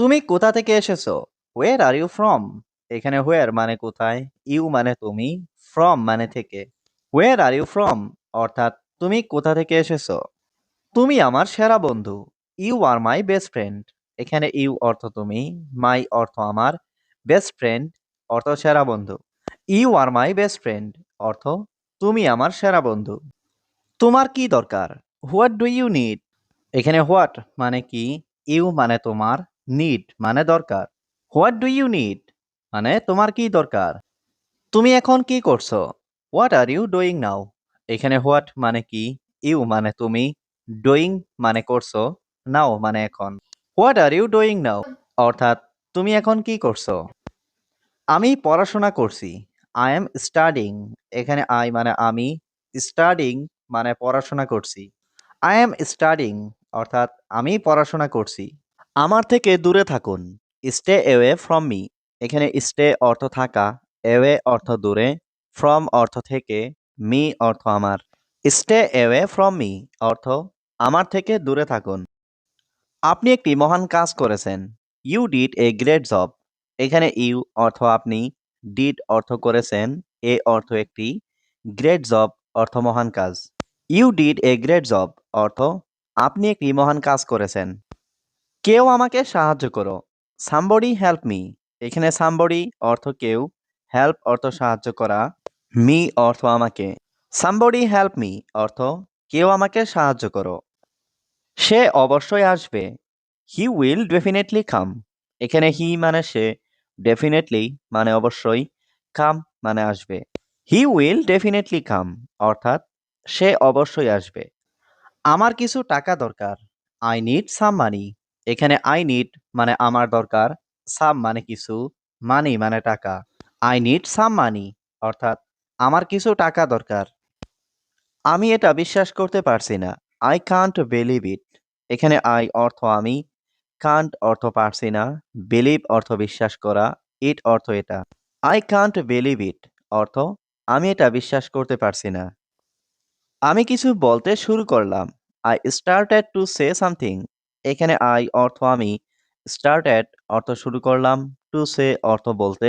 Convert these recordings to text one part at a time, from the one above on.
তুমি কোথা থেকে এসেছ? হোয়ার আর ইউ ফ্রম এখানে হোয়ার মানে কোথায়? ইউ মানে তুমি? ফ্রম মানে থেকে? হোয়ার আর ইউ ফ্রম অর্থাৎ তুমি কোথা থেকে এসেছ? তুমি আমার সেরা বন্ধু। You are my best friend এখানে ইউ অর্থ তুমি মাই অর্থ আমার বেস্ট ফ্রেন্ড অর্থ সেরা বন্ধু। You are my best friend অর্থ তুমি আমার সেরা বন্ধু। তোমার কি দরকার? হোয়াট ডু ইউ নিড এখানে হোয়াট মানে কি? ইউ মানে তোমার। নিড মানে দরকার। হোয়াট ডু ইউ নিড মানে তোমার কি দরকার? তুমি এখন কি করছ? What are you doing now এখানে হোয়াট মানে কি? ইউ মানে তুমি। ডুইং মানে করছ। নাও মানে এখন। What are you doing now অর্থাৎ তুমি এখন কি করছ? আমি পড়াশোনা করছি। আই এম স্টাডিং এখানে আই মানে আমি। স্টাডিং মানে পড়াশোনা করছি। আই এম স্টাডিং অর্থাৎ আমি পড়াশোনা করছি। আমার থেকে দূরে থাকুন। স্টে অ্যাওয়ে ফ্রম মি এখানে স্টে অর্থ থাকা অ্যাওয়ে অর্থ দূরে ফ্রম অর্থ থেকে মি অর্থ আমার। স্টে অ্যাওয়ে ফ্রম মি অর্থ আমার থেকে দূরে থাকুন। আপনি একটি মহান কাজ করেছেন। You did a great job এখানে ইউ অর্থ আপনি ডিড অর্থ করেছেন, এ অর্থ একটি গ্রেট জব অর্থ মহান কাজ। You did a great job অর্থ আপনি একটি মহান কাজ করেছেন। কেউ আমাকে সাহায্য করো। সামবডি হেল্প মি এখানে সামবডি অর্থ কেউ হেল্প অর্থ সাহায্য করা মি অর্থ আমাকে। সামবডি হেল্প মি অর্থ কেউ আমাকে সাহায্য করো। সে অবশ্যই আসবে। হি উইল ডেফিনেটলি কাম এখানে হি মানে সে ডেফিনেটলি মানে অবশ্যই কাম মানে আসবে। হি উইল ডেফিনেটলি কাম অর্থাৎ সে অবশ্যই আসবে। আমার কিছু টাকা দরকার। আই নিড সাম মানি এখানে আই নিড মানে আমার দরকার সাম মানে কিছু মানি মানে টাকা। আই নিড সাম মানি অর্থাৎ আমার কিছু টাকা দরকার। আমি এটা বিশ্বাস করতে পারছি না। আই কান্ট বিলিভ ইট এখানে আই অর্থ আমি কান্ট অর্থ পারছি না। বিলিভ অর্থ বিশ্বাস করা ইট অর্থ এটা। আই কান্ট বিলিভ ইট অর্থ আমি এটা বিশ্বাস করতে পারছি না। আমি কিছু বলতে শুরু করলাম। I started to say something এখানে আই অর্থ আমি স্টার্টেড অর্থ শুরু করলাম টু সে অর্থ বলতে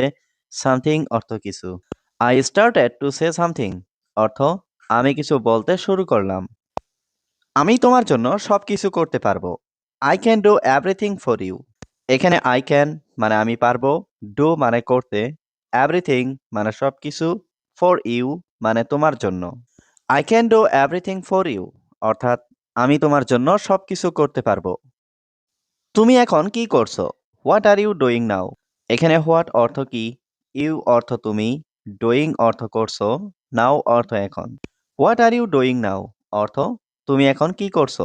সামথিং অর্থ কিছু। I started to say something অর্থ আমি কিছু বলতে শুরু করলাম। আমি তোমার জন্য সব কিছু করতে পারব। I can do everything for you এখানে আই ক্যান মানে আমি পারব ডু মানে করতে এভরিথিং মানে সব কিছু ফর ইউ মানে তোমার জন্য। I can do everything for you অর্থাৎ আমি তোমার জন্য সব কিছু করতে পারব। তুমি এখন কি করছ? What are you doing now এখানে হোয়াট অর্থ কি? ইউ অর্থ তুমি। ডুইং অর্থ করছ। নাও অর্থ এখন। What are you doing now অর্থ, তুমি এখন কি করছ?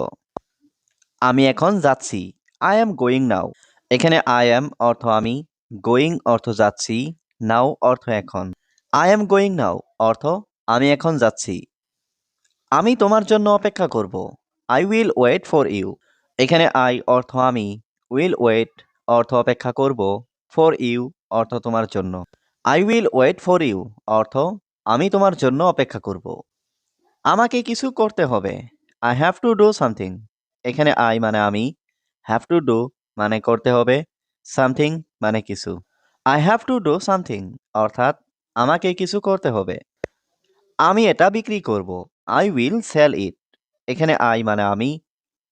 আমি এখন যাচ্ছি। আই এম গোয়িং নাও এখানে আই এম অর্থ আমি। গোয়িং অর্থ যাচ্ছি। নাও অর্থ এখন। আই এম গোয়িং নাও অর্থ, আমি এখন যাচ্ছি। আমি তোমার জন্য অপেক্ষা করব। I will wait for you এখানে আই অর্থ আমি। উইল ওয়েট অর্থ অপেক্ষা করব। ফর ইউ অর্থ তোমার জন্য। I will wait for you অর্থ আমি তোমার জন্য অপেক্ষা করব। আমাকে কিছু করতে হবে। I have to do something এখানে আই মানে আমি। হ্যাভ টু ডু মানে করতে হবে। সামথিং মানে কিছু। I have to do something অর্থাৎ আমাকে কিছু করতে হবে। আমি এটা বিক্রি করব। আই উইল সেল ইট এখানে আই মানে আমি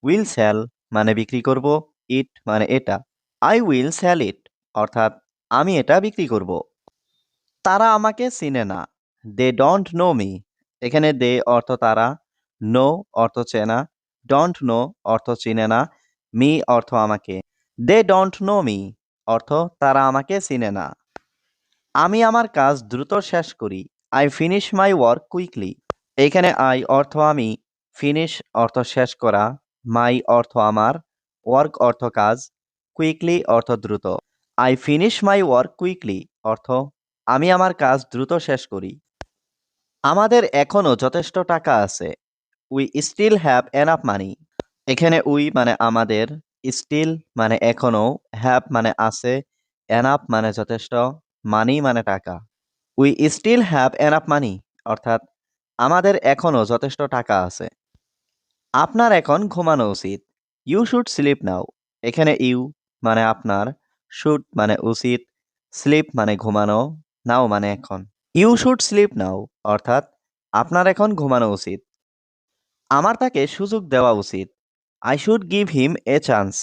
উইল সেল মানে বিক্রি করব ইট মানে এটা আই উইল সেল ইট অর্থাৎ আমি এটা বিক্রি করব। তারা আমাকে চিনে না দে ডোন্ট নো মি এখানে দে অর্থ তারা নো অর্থ চেনা ডোন্ট নো অর্থ চিনে না মি অর্থ আমাকে দে ডোন্ট নো মি অর্থ তারা আমাকে চিনে না। আমি আমার কাজ দ্রুত শেষ করি I finish my work quickly এখানে আই অর্থ আমি ফিনিশ অর্থ শেষ করা, মাই অর্থ আমার, ওয়ার্ক অর্থ কাজ, কুইকলি অর্থ দ্রুত। I finish my work quickly, অর্থ আমি আমার কাজ দ্রুত শেষ করি। আমাদের এখনও যথেষ্ট টাকা আছে। We still have enough money এখানে উই মানে আমাদের স্টিল মানে এখনও হ্যাভ মানে আছে এনাফ মানে যথেষ্ট মানি মানে টাকা। We still have enough money অর্থাৎ আমাদের এখনও যথেষ্ট টাকা আছে। আপনার এখন ঘুমানো উচিত। ইউ শুড স্লিপ নাও এখানে ইউ মানে আপনার শুড মানে উচিত। স্লিপ মানে ঘুমানো নাও মানে এখন। ইউ শুড স্লিপ নাও অর্থাৎ আপনার এখন ঘুমানো উচিত। আমার তাকে সুযোগ দেওয়া উচিত। I should give him a chance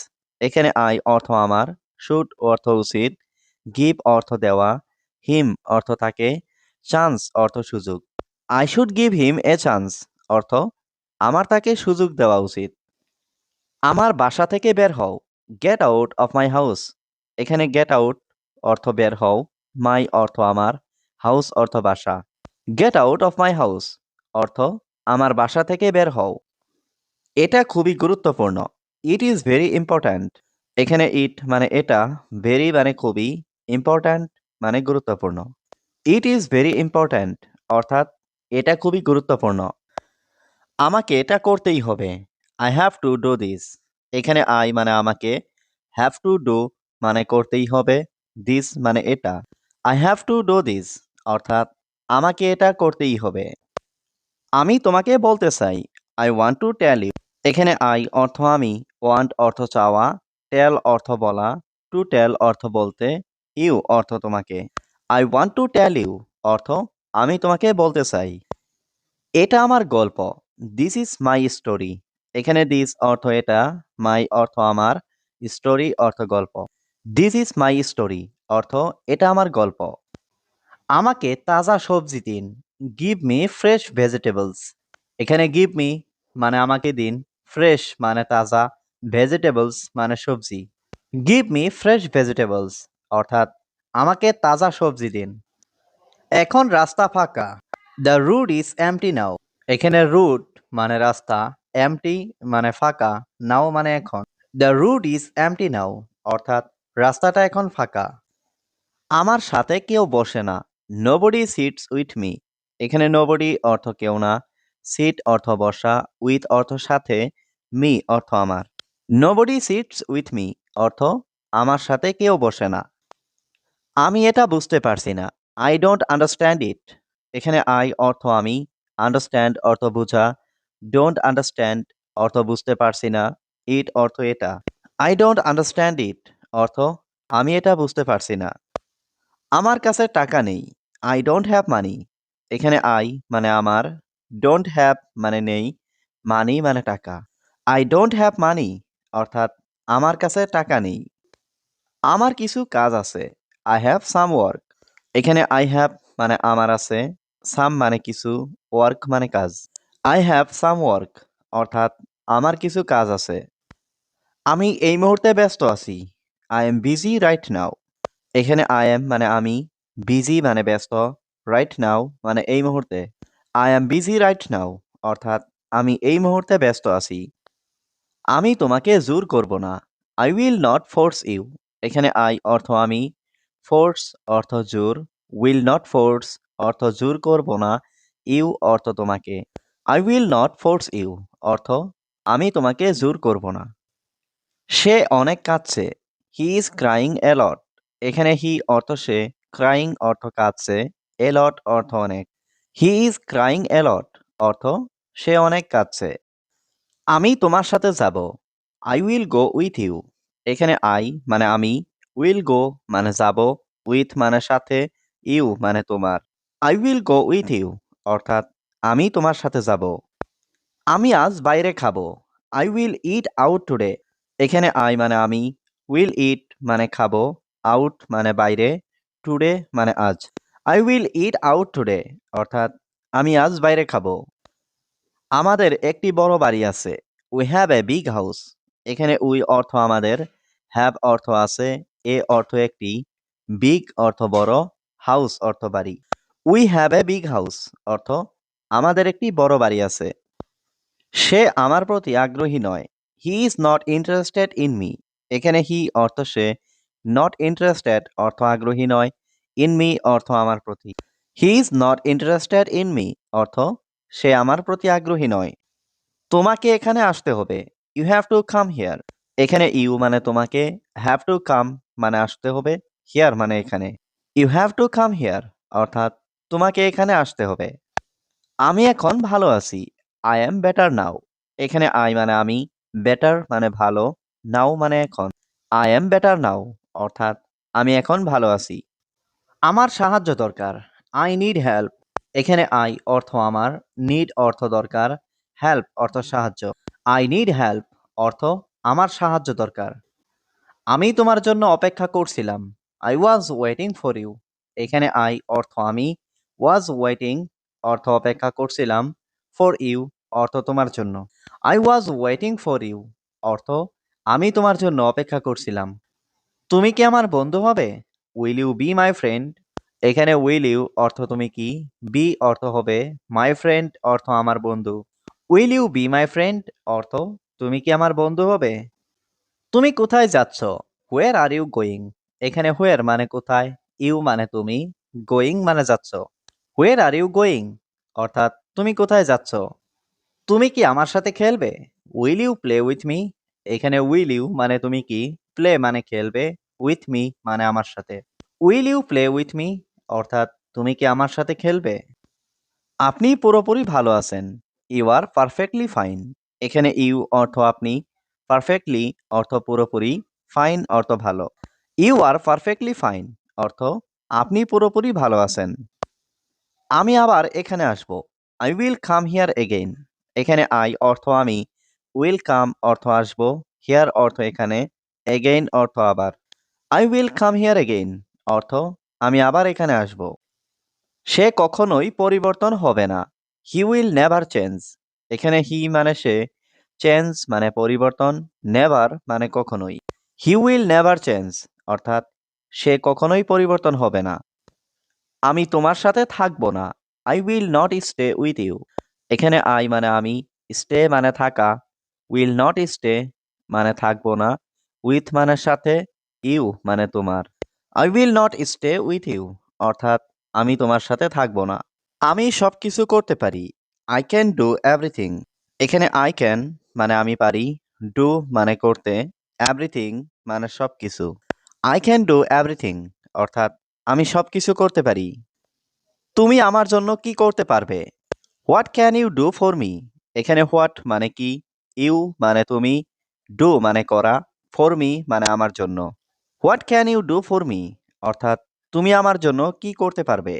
এখানে আই অর্থ আমার শুড অর্থ উচিত। গিভ অর্থ দেওয়া হিম অর্থ তাকে চান্স অর্থ সুযোগ। I should give him a chance অর্থ আমার তাকে সুযোগ দেওয়া উচিত। আমার বাসা থেকে বের হও। Get out of my house এখানে গেট আউট অর্থ বের হও। মাই অর্থ আমার। হাউস অর্থ বাসা। Get out of my house অর্থ আমার বাসা থেকে বের হও। এটা খুবই গুরুত্বপূর্ণ। ইট ইজ ভেরি ইম্পর্ট্যান্ট এখানে ইট মানে এটা ভেরি মানে খুবই ইম্পর্ট্যান্ট মানে গুরুত্বপূর্ণ। ইট ইজ ভেরি ইম্পর্ট্যান্ট অর্থাৎ এটা খুবই গুরুত্বপূর্ণ। আমাকে এটা করতেই হবে। I have to do this এখানে আই মানে আমাকে হ্যাভ টু ডু মানে করতেই হবে দিস মানে এটা। I have to do this অর্থাৎ আমাকে এটা করতেই হবে। আমি তোমাকে বলতে চাই I want to tell you এখানে আই অর্থ আমি ওয়ান্ট অর্থ চাওয়া টেল অর্থ বলা টু টেল অর্থ বলতে ইউ অর্থ তোমাকে। I want to tell you অর্থ আমি তোমাকে বলতে চাই। এটা আমার গল্প। দিস ইজ মাই স্টোরি এখানে দিস অর্থ এটা মাই অর্থ আমার স্টোরি অর্থ গল্প। দিস ইজ মাই স্টোরি অর্থ এটা আমার গল্প। আমাকে তাজা সবজি দিন গিভ মি ফ্রেশ ভেজিটেবলস এখানে গিভ মি মানে আমাকে দিন ফ্রেশ মানে তাজা ভেজিটেবলস মানে সবজি। গিভ মি ফ্রেশ ভেজিটেবলস অর্থাৎ আমাকে তাজা সবজি দিন। এখন রাস্তা ফাঁকা। The route is empty now এখানে রুট মানে রাস্তা এমটি মানে ফাঁকা নাও মানে এখন। The route is empty now অর্থাৎ রাস্তাটা এখন ফাঁকা। আমার সাথে কেউ বসে না। নোবডি সিটস উইথ মি এখানে নোবডি অর্থ কেউ না। সিট অর্থ বসা উইথ অর্থ সাথে মি অর্থ আমার। নোবডি সিটস উইথ মি অর্থ আমার সাথে কেউ বসে না। আমি এটা বুঝতে পারছি না। আই ডোন্ট আন্ডারস্ট্যান্ড ইট এখানে আই অর্থ আমি আন্ডারস্ট্যান্ড অর্থ বোঝা। ডোন্ট আন্ডারস্ট্যান্ড অর্থ বুঝতে পারছি না ইট অর্থ এটা। আই ডোন্ট আন্ডারস্ট্যান্ড ইট অর্থ আমি এটা বুঝতে পারছি না। আমার কাছে টাকা নেই আই ডোন্ট হ্যাভ মানি এখানে আই মানে আমার ডোন্ট হ্যাভ মানে নেই মানি মানে টাকা। আই ডোন্ট হ্যাভ মানি অর্থাৎ আমার কাছে টাকা নেই। আমার কিছু কাজ আছে আই হ্যাভ সাম ওয়ার্ক এখানে আই হ্যাভ মানে আমার আছে সাম মানে কিছু ওয়ার্ক মানে কাজ। আই হ্যাভ সাম ওয়ার্ক অর্থাৎ আমার কিছু কাজ আছে। আমি এই মুহূর্তে ব্যস্ত আছি। I am busy right now এখানে আই এম মানে আমি বিজি মানে ব্যস্ত রাইট নাও মানে এই মুহূর্তে। I am busy right now অর্থাৎ আমি এই মুহূর্তে ব্যস্ত আছি। আমি তোমাকে জোর করব না। I will not force you এখানে আই অর্থ আমি ফোর্স অর্থ জোর। উইল নট ফোর্স অর্থ জোর করব না। ইউ অর্থ তোমাকে। I will not force you অর্থ, আমি তোমাকে জোর করব না। সে অনেক কাঁদছে। হি ইজ ক্রাইং এলট এখানে হি অর্থ সে ক্রাইং অর্থ কাঁদছে। এলট অর্থ অনেক। হি ইজ ক্রাইং এলট অর্থ, সে অনেক কাঁদছে। আমি তোমার সাথে যাব। I will go with you এখানে আই মানে আমি উইল গো মানে যাব উইথ মানে সাথে ইউ মানে তোমার। I will go with you অর্থাৎ আমি তোমার সাথে যাব। আমি আজ বাইরে খাব। I will eat out today এখানে আই মানে আমি উইল ইট মানে খাব আউট মানে বাইরে টুডে মানে আজ। I will eat out today অর্থাৎ আমি আজ বাইরে খাব। আমাদের একটি বড় বাড়ি আছে। We have a big house এখানে উই অর্থ আমাদের হ্যাভ অর্থ আছে, এ অর্থ একটি বিগ অর্থ বড় হাউস অর্থ বাড়ি। We have a big house অর্থ আমাদের একটি বড় বাড়ি আছে। সে আমার প্রতি আগ্রহী নয়। He is not interested in me এখানে হি অর্থ সে। নট ইন্টারেস্টেড অর্থ আগ্রহী নয়। ইন মি অর্থ আমার প্রতি। He is not interested in me অর্থ সে আমার প্রতি আগ্রহী নয়। তোমাকে এখানে আসতে হবে। You have to come here এখানে ইউ মানে তোমাকে। হ্যাভ টু কাম মানে আসতে হবে। হিয়ার মানে এখানে। You have to come here অর্থাৎ তোমাকে এখানে আসতে হবে। আমি এখন ভালো আছি। আই এম বেটার নাও এখানে আই মানে আমি বেটার মানে ভালো নাও মানে এখন। আই এম বেটার নাও অর্থাৎ আমি এখন ভালো আছি। আমার সাহায্য দরকার। আই নিড হেল্প এখানে আই অর্থ আমার নিড অর্থ দরকার হেল্প অর্থ সাহায্য। আই নিড হেল্প অর্থ আমার সাহায্য দরকার। আমি তোমার জন্য অপেক্ষা করছিলাম। I was waiting for you এখানে আই অর্থ আমি ওয়াজ ওয়েটিং অর্থ অপেক্ষা করছিলাম ফর ইউ অর্থ তোমার জন্য। I was waiting for you অর্থ আমি তোমার জন্য অপেক্ষা করছিলাম। তুমি কি আমার বন্ধু হবে? Will you be my friend এখানে উইল ইউ অর্থ তুমি কি? বি অর্থ হবে মাই ফ্রেন্ড অর্থ আমার বন্ধু। Will you be my friend অর্থ তুমি কি আমার বন্ধু হবে? তুমি কোথায় যাচ্ছ? হোয়ার আর ইউ গোয়িং এখানে হোয়ার মানে কোথায়? ইউ মানে তুমি। গোয়িং মানে যাচ্ছ। হোয়ার আর ইউ গোয়িং অর্থাৎ, তুমি কোথায় যাচ্ছ? তুমি কি আমার সাথে খেলবে? Will you play with me এখানে উইল ইউ মানে তুমি কি? প্লে মানে খেলবে উইথ মি মানে আমার সাথে। Will you play with me অর্থাৎ, তুমি কি আমার সাথে খেলবে? আপনি পুরোপুরি ভালো আছেন। ইউ আর পারফেক্টলি ফাইন এখানে ইউ অর্থ আপনি পারফেক্টলি অর্থ পুরোপুরি ফাইন অর্থ ভালো। ইউ আর পারফেক্টলি ফাইন অর্থ আপনি পুরোপুরি ভালো আছেন। আমি আবার এখানে আসব। I will come here again এখানে আই অর্থ আমি। উইল কাম অর্থ আসব। হিয়ার অর্থ এখানে। এগেইন অর্থ আবার। I will come here again অর্থ আমি আবার এখানে আসব। সে কখনোই পরিবর্তন হবে না। হি উইল নেভার চেঞ্জ এখানে হি মানে সে। চেঞ্জ মানে পরিবর্তন। নেভার মানে কখনোই। হি উইল নেভার চেঞ্জ অর্থাৎ সে কখনোই পরিবর্তন হবে না। আমি তোমার সাথে থাকব না। I will not stay with you এখানে আই মানে আমি স্টে মানে থাকা। উইল নট স্টে মানে থাকব না। উইথ মানে সাথে ইউ মানে তোমার। I will not stay with you অর্থাৎ, আমি তোমার সাথে থাকব না। আমি সব কিছু করতে পারি। আই ক্যান ডু এভরিথিং এখানে আই ক্যান মানে আমি পারি। ডু মানে করতে। এভরিথিং মানে সব কিছু আই ক্যান ডু এভরিথিং অর্থাৎ আমি সব কিছু করতে পারি। তুমি আমার জন্য কি করতে পারবে? What can you do for me এখানে হোয়াট মানে কি? ইউ মানে তুমি। ডু মানে করা। ফর মি মানে আমার জন্য। What can you do for me অর্থাৎ, তুমি আমার জন্য কি করতে পারবে?